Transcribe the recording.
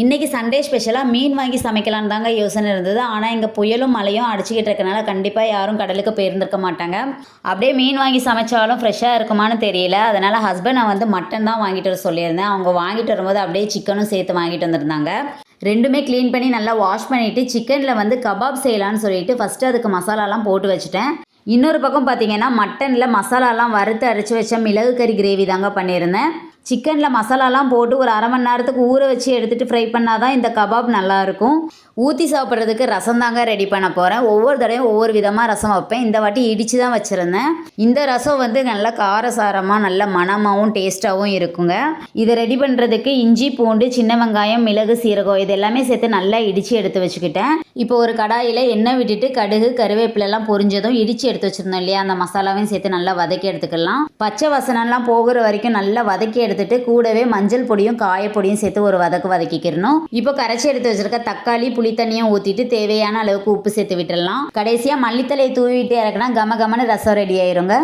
இன்றைக்கி சண்டே ஸ்பெஷலாக மீன் வாங்கி சமைக்கலான்னு தாங்க யோசனை இருந்தது. ஆனால் இங்கே புயலும் மழையும் அடிச்சுக்கிட்டு இருக்கனால கண்டிப்பாக யாரும் கடலுக்கு போயிருந்திருக்க மாட்டாங்க. அப்படியே மீன் வாங்கி சமைச்சாலும் ஃப்ரெஷ்ஷாக இருக்குமான்னு தெரியல. அதனால் ஹஸ்பண்ட் நான் வந்து மட்டன் தான் வாங்கிட்டு வர சொல்லியிருந்தேன். அவங்க வாங்கிட்டு வரும்போது அப்படியே சிக்கனும் சேர்த்து வாங்கிட்டு வந்திருந்தாங்க. ரெண்டுமே க்ளீன் பண்ணி நல்லா வாஷ் பண்ணிவிட்டு சிக்கனில் வந்து கபாப் செய்யலான்னு சொல்லிட்டு ஃபஸ்ட்டு அதுக்கு மசாலாலாம் போட்டு வச்சுட்டேன். இன்னொரு பக்கம் பார்த்தீங்கன்னா மட்டனில் மசாலாலாம் வறுத்து அரைச்சி வச்ச மிளகு கறி கிரேவி தாங்க பண்ணியிருந்தேன். சிக்கனில் மசாலாலாம் போட்டு ஒரு அரை மணி நேரத்துக்கு ஊற வச்சு எடுத்துகிட்டு ஃப்ரை பண்ணால் தான் இந்த கபாப் நல்லாயிருக்கும். ஊற்றி சாப்பிட்றதுக்கு ரசம் தாங்க ரெடி பண்ண போகிறேன் ஒவ்வொரு தடவையும் ஒவ்வொரு விதமாக ரசம் வைப்பேன். இந்த வாட்டி இடித்து தான் வச்சுருந்தேன். இந்த ரசம் வந்து நல்லா காரசாரமாக நல்ல மணமாகவும் டேஸ்ட்டாகவும் இருக்குங்க. இதை ரெடி பண்ணுறதுக்கு இஞ்சி பூண்டு சின்ன வெங்காயம் மிளகு சீரகம் இது எல்லாமே சேர்த்து நல்லா இடித்து எடுத்து வச்சுக்கிட்டேன். இப்போ ஒரு கடாயில் எண்ணெய் விட்டுட்டு கடுகு கருவேப்பிலெல்லாம் பொரிஞ்சதும் இடித்து எடுத்து வச்சுருந்தோம் இல்லையா? அந்த மசாலாவையும் சேர்த்து நல்லா வதக்கி எடுத்துக்கலாம். பச்சை வசனம்லாம் போகிற வரைக்கும் நல்லா வதக்கி எடுத்துட்டு கூடவே மஞ்சள் பொடியும் காயப்பொடியும் சேர்த்து ஒரு வதக்கு வதக்கிக்கிறணும். இப்போ கரைச்சி எடுத்து வச்சிருக்க தக்காளி புளித்தண்ணியும் ஊற்றிட்டு தேவையான அளவுக்கு உப்பு சேர்த்து விட்டுடலாம் கடைசியாக மல்லித்தலையை தூவிட்டு இறக்குனா கம கமன்னு ரசம் ரெடி ஆயிருங்க.